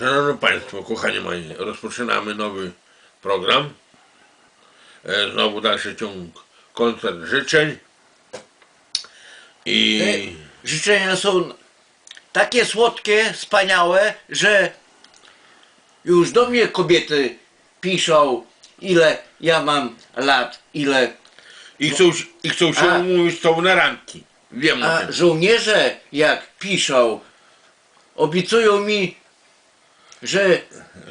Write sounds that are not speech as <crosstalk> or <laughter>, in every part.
Szanowni Państwo, kochani moi, rozpoczynamy nowy program. E, Znowu dalszy ciąg koncert życzeń. I Te życzenia są takie słodkie, wspaniałe, że już do mnie kobiety piszą, ile ja mam lat, ile. I chcą, i chcą się A. umówić z tobą na ranki. Wiem o A tym. żołnierze, jak piszą, obiecują mi, że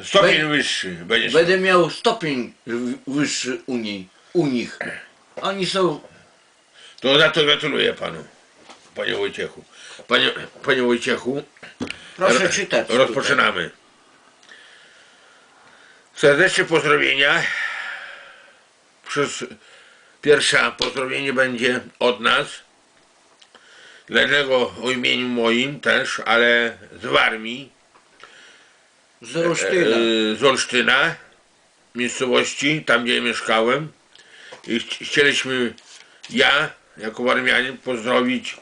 Stopień Be- wyższy będziesz. będę miał stopień w- wyższy u, niej, u nich. Oni są. To za to gratuluję panu, panie Wojciechu. Panie, panie Wojciechu, Proszę ro- czytać. rozpoczynamy. Serdeczne pozdrowienia. Przez pierwsze pozdrowienie będzie od nas. Dlatego o imieniu moim też, ale z Warmii. Z Rosztyna. e, z Olsztyna, miejscowości, tam gdzie mieszkałem. I chci- chcieliśmy ja, jako warmianin, pozdrowić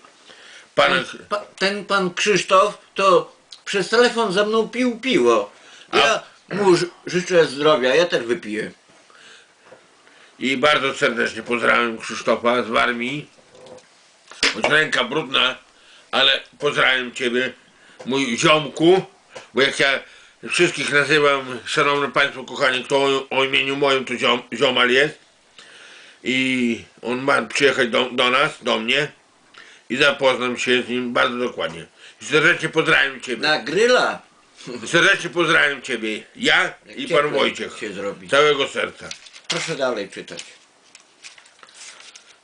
pana, Pa, ten pan Krzysztof to przez telefon ze mną pił piwo. Ja mu ży- życzę zdrowia, ja też wypiję. i bardzo serdecznie pozdrawiam Krzysztofa z Warmii. Choć ręka brudna, ale pozdrawiam Ciebie, mój ziomku, bo jak ja wszystkich nazywam, szanowni Państwo kochani, kto o, imieniu moim to ziom, ziomal jest i on ma przyjechać do, do nas, do mnie i zapoznam się z nim bardzo dokładnie. Serdecznie pozdrawiam Ciebie. Na gryla Serdecznie pozdrawiam Ciebie, ja i Pan Wojciech, się zrobi. całego serca. Proszę dalej czytać.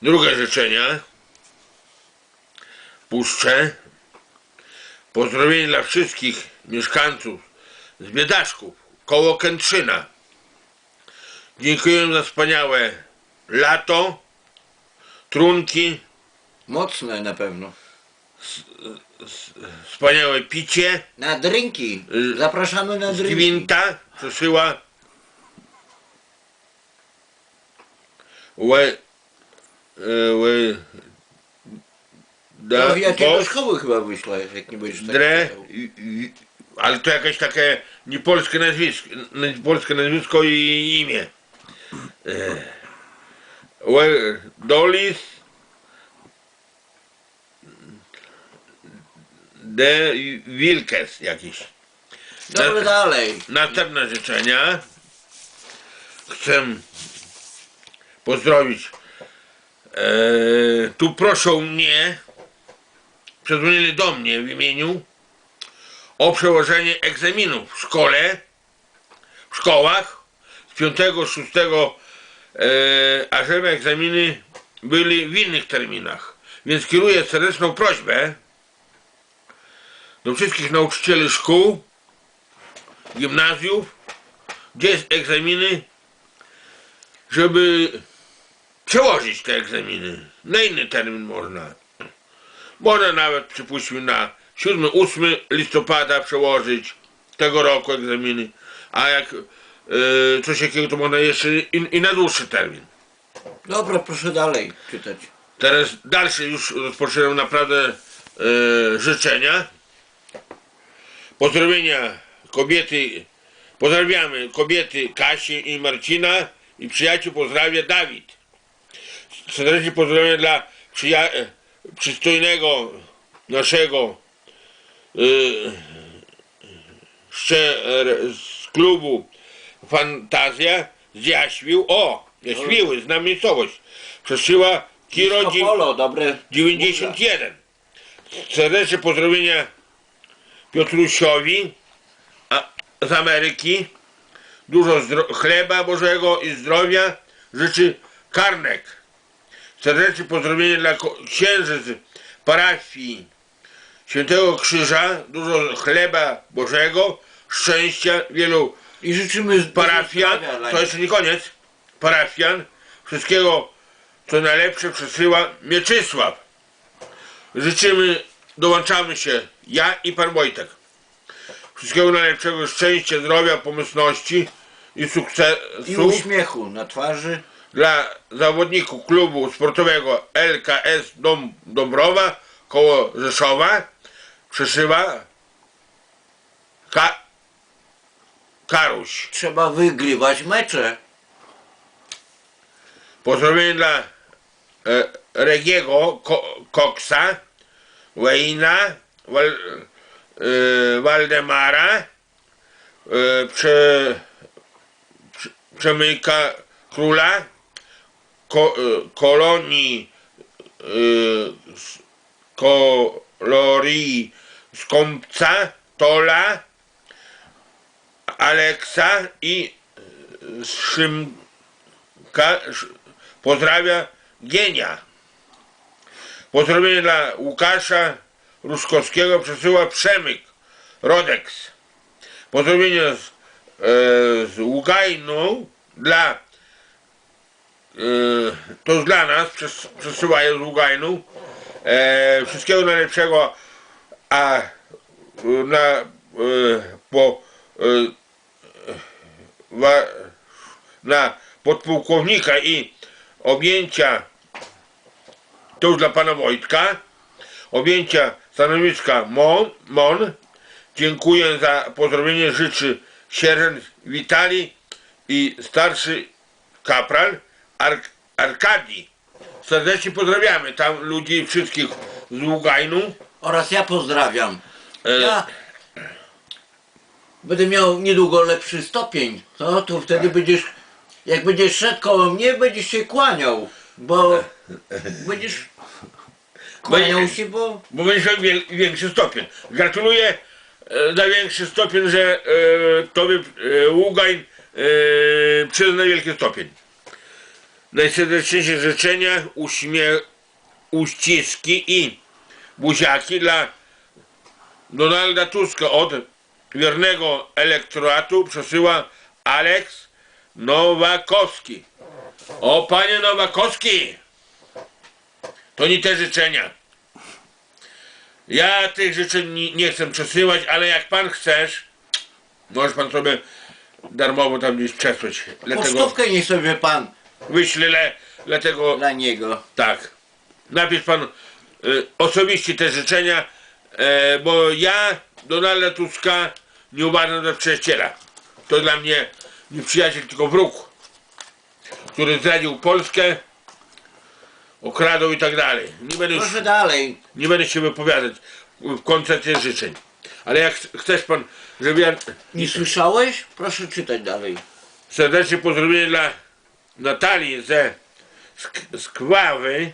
Drugie życzenia. Puszczę. Pozdrowienie dla wszystkich mieszkańców z Biedaszków, koło Kętrzyna. Dziękuję za wspaniałe lato, trunki, Mocne na pewno. wspaniałe picie. Na drinki. Zapraszamy na drinki. Gwinta przysyła łe, e, łe, da, jakie do bos, szkoły chyba wyślę, jak nie będziesz tak dre, pisał. Ale to jakieś takie niepolskie nazwisko, polskie nazwisko i imię. E, Łe, dolis de Wilkes jakiś. Dobra, dalej. Następne życzenia. Chcę pozdrowić. E, tu proszą mnie, przedzwonili do mnie w imieniu o przełożenie egzaminów w szkole, w szkołach z 5, 6, e, a żeby egzaminy byli w innych terminach. Więc kieruję serdeczną prośbę do wszystkich nauczycieli szkół, gimnazjów, gdzie jest egzaminy, żeby przełożyć te egzaminy. Na inny termin można. Można nawet, przypuśćmy, na 7-8 listopada przełożyć tego roku egzaminy, a jak e, coś jakiego to można jeszcze i, i na dłuższy termin. Dobra, proszę dalej czytać. Teraz dalsze już rozpoczynam naprawdę e, życzenia. Pozdrowienia kobiety, pozdrawiamy kobiety Kasi i Marcina i przyjaciół pozdrawia Dawid. Serdecznie pozdrowienia dla przyja- przystojnego naszego z klubu Fantazja z Jaświł. O, Jaświły, znam miejscowość. Przeszyła Kiro Dzim- Polo, dobre. 91. Serdeczne pozdrowienia Piotrusiowi a, z Ameryki. Dużo zdro- chleba Bożego i zdrowia życzy Karnek. Serdeczne pozdrowienia dla ko- księży z parafii Świętego Krzyża. Dużo chleba Bożego, szczęścia, wielu I życzymy parafian, to jeszcze nie koniec, parafian, wszystkiego co najlepsze przesyła Mieczysław. Życzymy, dołączamy się, ja i Pan Wojtek. Wszystkiego najlepszego, szczęścia, zdrowia, pomyślności i I sukcesu uśmiechu na twarzy. dla zawodników klubu sportowego LKS Dom Dąbrowa koło Rzeszowa. Przeszywa Ka Karuś. Trzeba wygrywać mecze. Pozdrowienie dla e, Regiego Ko, Koksa, Wayna, Wal, e, Waldemara, e, prze, prze, Przemyka Króla, ko, e, Kolonii, e, Kolorii Skąpca, Tola, Aleksa i e, Szymka, Sz- pozdrawia Gienia. Pozdrowienie dla Łukasza Ruszkowskiego przesyła Przemyk Rodex. Pozdrowienie z, e, z dla e, to dla nas przes, przesyłają z Ługajną e, wszystkiego najlepszego a na e, po e, na podpułkownika i objęcia to już dla pana Wojtka objęcia stanowiska MON, MON. Dziękuję za pozdrowienie życzy sierżant Witali i starszy kapral Ark Arkadii. Serdecznie pozdrawiamy tam ludzi wszystkich z Ługajnu Oraz ja pozdrawiam. E, Ja będę miał niedługo lepszy stopień. No to wtedy będziesz, jak będziesz szedł koło mnie, będziesz się kłaniał. Bo będziesz kłaniał się, bo bo będziesz miał większy stopień. Gratuluję e, na większy stopień, że e, tobie e, Ługajn e, przyzna wielki stopień. Najserdeczniejsze życzenia, uśmiech, uściski i buziaki dla Donalda Tuska od wiernego elektoratu przesyła Aleks Nowakowski. O panie Nowakowski! To nie te życzenia. Ja tych życzeń nie, chcę przesyłać, ale jak pan chcesz, możesz pan sobie darmowo tam gdzieś przesłać. Dlatego pocztówkę niech sobie pan wyślę, le, dlatego dla niego. tak. Napisz pan osobiście te życzenia, e, bo ja Donalda Tuska nie uważam za przyjaciela. To dla mnie nie przyjaciel, tylko wróg, który zdradził Polskę, okradał i tak dalej. Nie będę Proszę dalej. nie będę się wypowiadać w koncepcji życzeń. Ale jak ch- chcesz pan, żeby ja Nie słyszałeś? Proszę czytać dalej. serdecznie pozdrowienie dla Natalii ze Sk- Skwawy,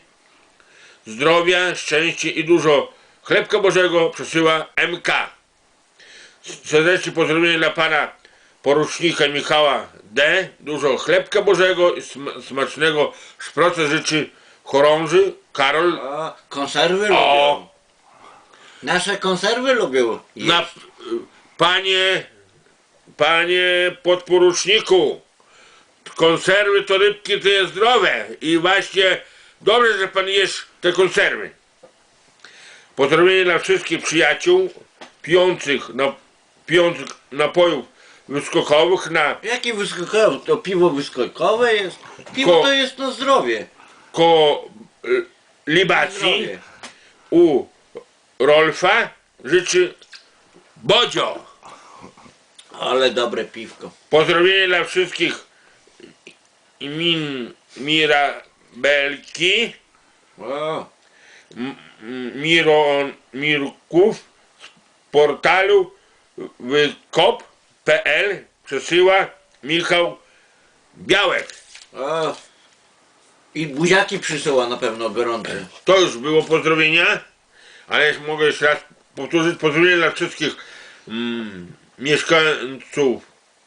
zdrowia, szczęścia i dużo chlebka Bożego przesyła MK. Serdecznie pozdrowienie dla pana porucznika Michała D. Dużo chlebka Bożego i sm- smacznego szproca życzy chorąży Karol O, konserwy O. lubią. Nasze konserwy lubią. Na, panie, panie podporuczniku, konserwy to rybki to jest zdrowe i właśnie dobrze, że pan jesz te konserwy. Pozdrowienie dla wszystkich przyjaciół pijących, na, pijących napojów wyskokowych na Jakie wyskokowe? To piwo wyskokowe jest? Piwo Ko- to jest na zdrowie. koło y, libacji zdrowie. u Rolfa życzy Bodzio. Ale dobre piwko. Pozdrowienie dla wszystkich min, Mirabelki, O, m- Miron, Mirków z portalu wykop.pl przesyła Michał Białek. o. I buziaki przysyła na pewno gorące. To już było pozdrowienia, ale jeszcze mogę jeszcze raz powtórzyć pozdrowienia dla wszystkich mm, mieszkańców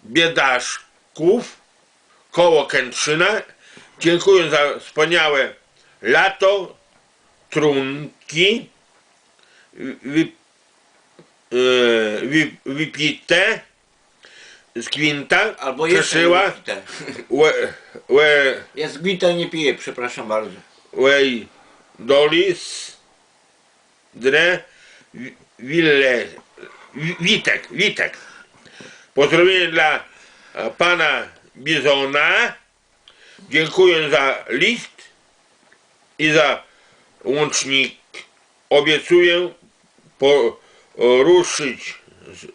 biedaszków koło Kętrzyna. Dziękuję za wspaniałe lato, trunki, e, wy, wypite z kwinta, Albo jeszcze przesyła nie pite. <laughs> łe, łe, Ja z gwinta nie piję, przepraszam bardzo. Way Dolis Dre Wi- Wille Wi- Witek, Witek. Pozdrowienie dla e, pana Bizona. Dziękuję za list i za łącznik. Obiecuję poruszyć z, e,